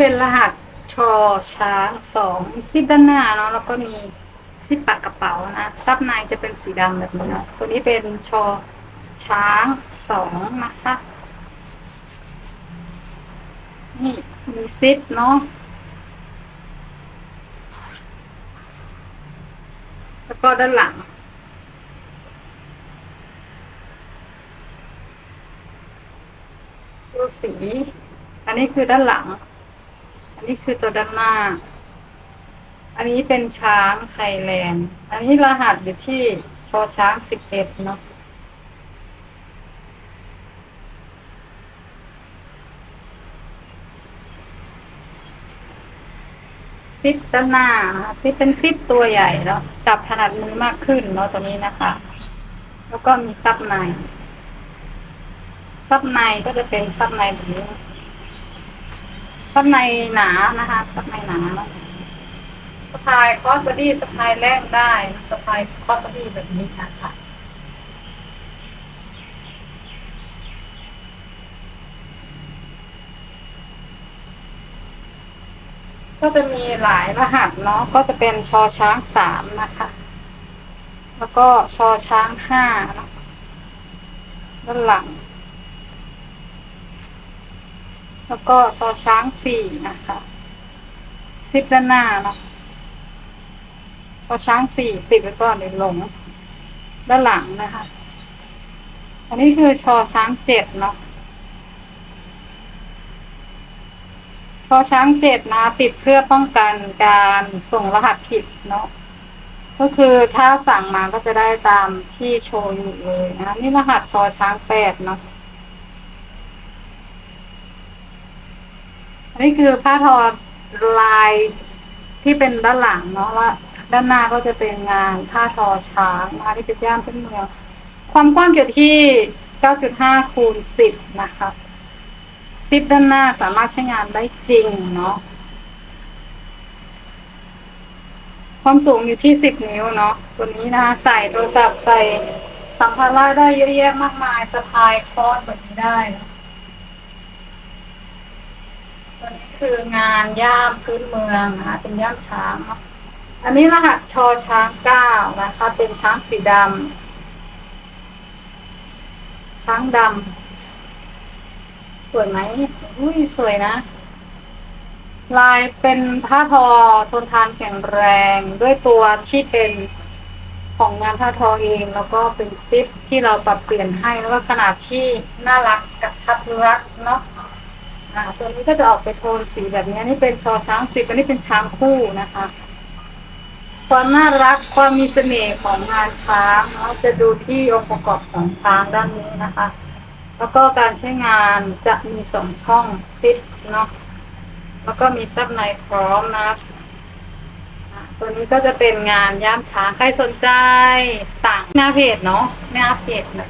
เป็นรหัสชอช้างสองซิปด้านหน้าเนาะแล้วก็มีซิปปากกระเป๋านะซับในจะเป็นสีดำแบบนี้เนาะตัวนี้เป็นชอช้างสองนะคะนี่มีซิปเนาะแล้วก็ด้านหลังดูสี อันนี้คือด้านหลัง อันนี้คือตัวด้านหน้า อันนี้เป็นช้างไทยแลนด์ อันนี้รหัสอยู่ที่ชอช้างสิบเอ็ดเนาะซิปด้านหน้านะคะซิปเป็นซิปตัวใหญ่แล้วจับถนัดมือมากขึ้นเนาะตัวนี้นะคะ แล้วก็มีซับในซับในก็จะเป็นซับในแบบนี้ ซับในหนานะคะซับในหนาเนาะสะพายคอสบอดี้สะพายแรกได้สะพายคอสบอดี้แบบนี้นะคะก็จะมีหลายรหัสเนาะก็จะเป็นชอช้างสามนะคะ แล้วก็ชอช้างห้าเนาะด้านหลัง แล้วก็ชอช้างสี่นะคะซิปด้านหน้าเนาะชอช้างสี่ติดไว้ก่อนเดี๋ยวลง ด้านหลังนะคะ อันนี้คือชอช้างเจ็ดเนาะพอช้างเจ็ดนะ ติดเพื่อป้องกันการส่งรหัสผิดเนาะก็คือถ้าสั่งมาก็จะได้ตามที่โชว์อยู่เลยนะ นี่รหัสชอช้างแปดเนาะ อันนี้คือผ้าทอลายที่เป็นด้านหลังเนาะแล้วด้านหน้าก็จะเป็นงานผ้าทอช้างนะคะที่เป็นย่ามเป็นเมือง ความกว้างอยู่ที่ 9.5 คูณ 10 นะคะซิปด้านหน้าสามารถใช้งานได้จริงเนาะความสูงอยู่ที่สิบนิ้วเนาะตัวนี้นะคะใส่โทรศัพท์ใส่สัมภาระได้เยอะแยะมากมายสะพายคอสแบบนี้ได้ ตัวนี้คืองานย่ามพื้นเมืองนะคะเป็นย่ามช้างเนาะอันนี้รหัสชอช้างเก้านะคะ เป็นช้างสีดำช้างดำสวยไหมอุ้ยสวยนะ ลายเป็นผ้าทอทนทานแข็งแรงด้วยตัวที่เป็นของงานผ้าทอเองแล้วก็เป็นซิปที่เราปรับเปลี่ยนให้แล้วก็ขนาดที่น่ารักกับทัดรักเนาะ อ่าตัวนี้ก็จะออกไปโทนสีแบบนี้นี่เป็นชอช้างสิบอันนี้เป็นช้างคู่นะคะ ความน่ารักความมีเสน่ห์ของงานช้างเนาจะดูที่องค์ประกอบของช้างด้านนี้นะคะ แล้วก็การใช้งานจะมีสองช่องซิปเนาะแล้วก็มีซับในพร้อมนะอะตัวนี้ก็จะเป็นงานย่ามช้างใครสนใจสั่งหน้าเพจเนาะหน้าเพจนะ